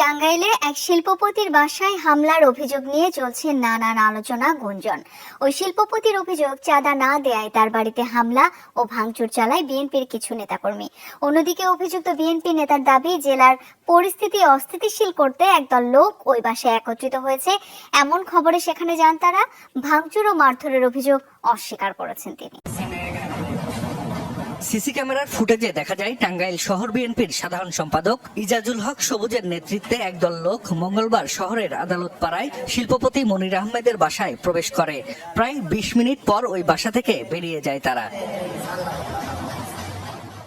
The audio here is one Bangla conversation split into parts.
টাঙ্গাইলে এক শিল্পপতির বাসায় হামলার অভিযোগ নিয়ে চলছে নানান আলোচনা, গুঞ্জন। ওই শিল্পপতির অভিযোগ চাঁদা না দেয়ায় তার বাড়িতে হামলা ও ভাঙচুর চালায় বিএনপির কিছু নেতাকর্মী। অন্যদিকে অভিযুক্ত বিএনপি নেতার দাবি, জেলার পরিস্থিতি অস্থিতিশীল করতে একদল লোক ওই বাসায় একত্রিত হয়েছে। এমন খবরে সেখানে যান তারা। ভাঙচুর ও মারধরের অভিযোগ অস্বীকার করেছেন তিনি। সিসি ক্যামেরার ফুটেজে দেখা যায় টাঙ্গাইল শহর বিএনপির সাধারণ সম্পাদক ইজাজুল হক সবুজের নেতৃত্বে একদল লোক মঙ্গলবার শহরের আদালত পাড়ায় শিল্পপতি মনির আহমেদের বাসায় প্রবেশ করে। প্রায় বিশ মিনিট পর ওই বাসা থেকে বেরিয়ে যায় তারা।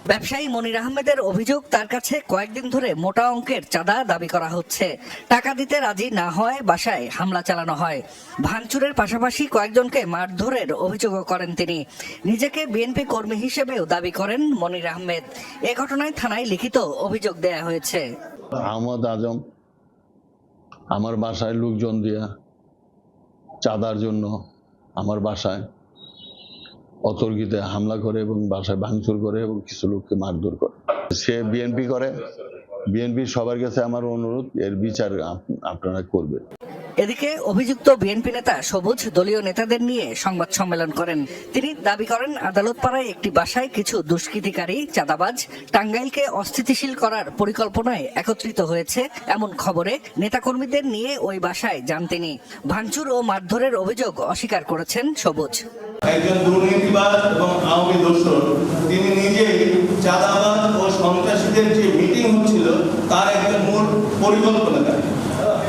ব্যবসায়ী মনির আহমেদের অভিযোগ, তার কাছে কয়েকদিন ধরে মোটা অঙ্কের চাঁদা দাবি করা হচ্ছে। টাকা দিতে রাজি না হয় বাসায় হামলা চালানো হয়। ভাঙচুরের পাশাপাশি কয়েকজনকে মারধরের অভিযোগও করেন তিনি। নিজেকে বিএনপি কর্মী হিসেবেও দাবি করেন মনির আহমেদ। এ ঘটনায় থানায় লিখিত অভিযোগ দেয়া হয়েছে। আহমদ আজম, আমার বাসায় লোকজন দিয়া চাঁদার জন্য আমার বাসায় অতর্কিতে হামলা করে এবং বাসায় ভাঙচুর করে এবং কিছু লোককে মারধর করে। সে বিএনপি করে। বিএনপি সবার কাছে আমার অনুরোধ, এর বিচার আপনারা করবেন। এদিকে অভিযুক্ত বিএনপি নেতা সবুজ দলীয় নেতাদের নিয়ে সংবাদ সম্মেলন করেন। তিনি দাবি করেন আদালত পাড়ায় একটি বাসায় কিছু দুষ্কৃতিকারী, চাঁদাবাজ টাঙ্গাইলকে অস্থিতিশীল করার পরিকল্পনায় একত্রিত হয়েছে এমন খবরে নেতাকর্মীদের নিয়ে ওই বাসায় যান তিনি। ভাঙচুর ও মারধরের অভিযোগ অস্বীকার করেছেন সবুজ। একজন দুর্নীতিবাজ এবং আওয়ামী দোসর তিনি নিজেই চাঁদাবাজ ও সন্ত্রাসীদের যে মিটিং হচ্ছিল, তার একজন মূল পরিকল্পনাকারী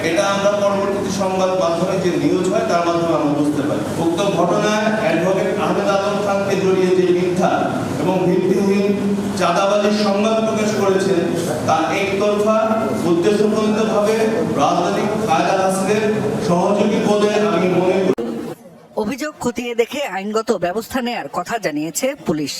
এটা আমরা পরবর্তীতে সংবাদ মাধ্যমে যে নিউজ হয়, তার মাধ্যমে আমরা বুঝতে পারি। উক্ত ঘটনায় অ্যাডভোকেট আহমেদ আলম খানকে জড়িয়ে যে মিথ্যা এবং ভিত্তিহীন চাঁদাবাজির সংবাদ প্রকাশ করেছেন, তা একতরফা, উদ্দেশ্যপ্রণীতভাবে রাজনৈতিক ফায়দা হাসিলের সহযোগী বলে আমি মনে করি। অভিযোগ খতিয়ে দেখে আইনগত ব্যবস্থা নেয়ার কথা জানিয়েছে পুলিশ।